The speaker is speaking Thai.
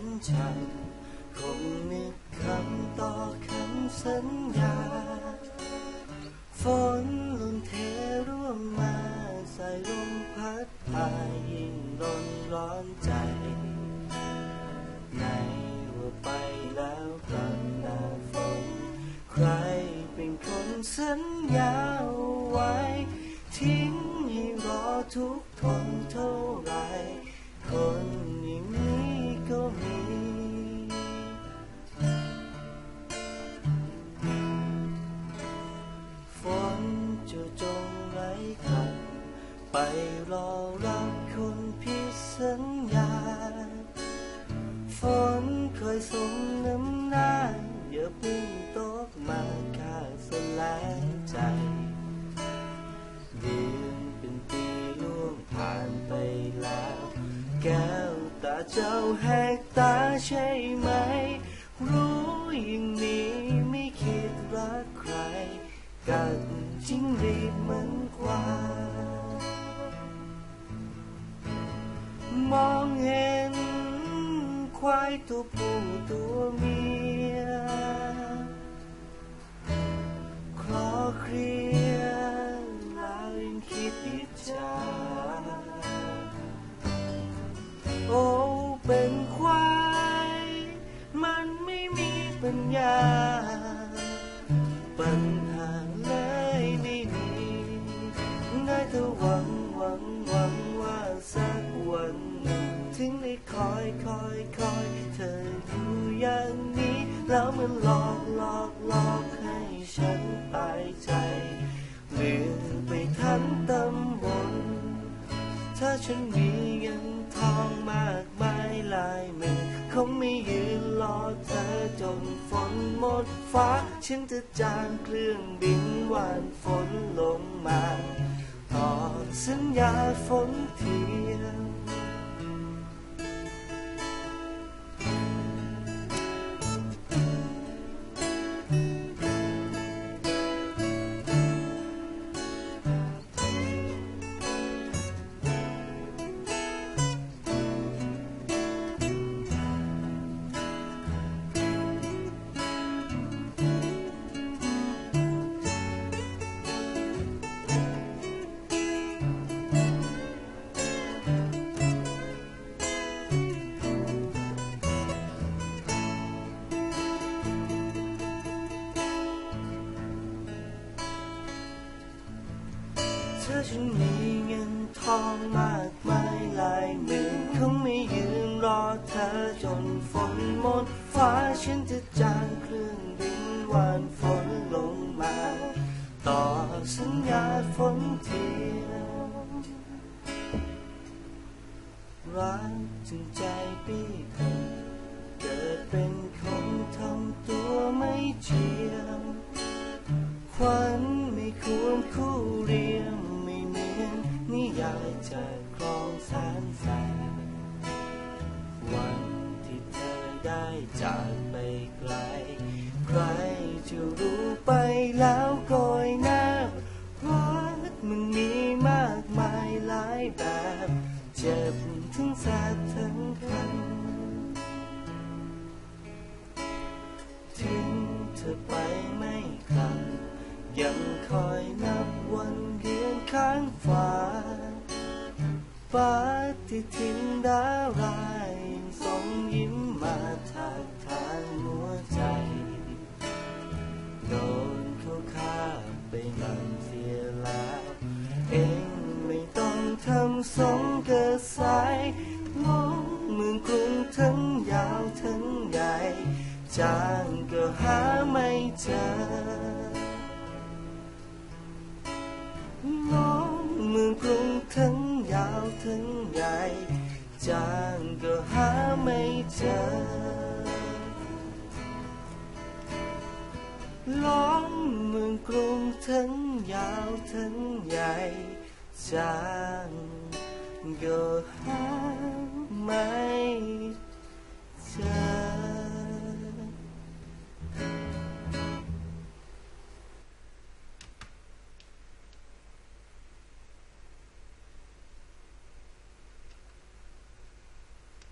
นฉันคงนึกคำต่อคำสัญญา ฝนหล่นเทร่วงมาใส่ลมพัดพายิ่งร้อนร้อนใจไหนว่าไปแล้วกลับหน้าฝน ใครเป็นคนสัญญาไว้ ทิ้งให้รอทุกทนเท่าไรคนอย่งนี้ ฝนเคยสมน้ำหน้าอย่าพิ่งตกมาค่าสลายใจ เดือนเป็นปีล่วงผ่านไปแล้ว แก้วตาเจ้าแหกตาใช่ไหม รู้อย่างนี้ไม่คิดรักใคร กัดจิ้งหรีดเมือน ควายตัวผู้ตัวเมียคลอเคลียร์แล้วยังคิดอิจฉาโอ้เป็นควาย มันไม่มีปัญญา คอยคอยคอยเธออยู่อย่างนี้ แล้วมันหลอกหลอกหลอกให้ฉันตายใจเหลือไปทั้งตำบลถ้าฉันมีเงินทองมากมายหลายหมื่นคงไม่ยืนรอเธอจนฝนหมดฟ้า ฉันจะจางเครื่องบินหวานฝนลงมา ต่อสัญญาฝนเทียม ถ้าฉันมีเงินทองมากมายหลายหมื่นคงไม่ยืนรอเธอจนฝนหมดฟ้าฉันจะจางเครื่องบินวานฝนลงมา ต่อสัญญาฝนเทียมรักจึงใจปีกันเกิดเป็นคนทำตัวไม่เจียมขวัญไม่ควรคู่เรียายจากครองแสนแสนวันที่เธอได้จากไปไกล ใครจะรู้ไปแล้วก้อยหน้ารักมันมีมากมายหลายแบบ เจ็บทั้งแสบทั้งคัน ยังคอยนับวันเดือนข้างฟ้าฟ้าที่ทิ้งดาวรายส่งยิ้มมาทักทายหัวใจโดนเขาฆ่าไปมันเสียแล้ว เองไม่ต้องทำสงเกระสายมองเมืองกรุงทั้งยาวทั้งใหญ่จางก็หาไม่เจอ จางก็หาไม่เจอล้อมเมืองกรุงทั้งยาวทั้งใหญ่จางก็หาไม่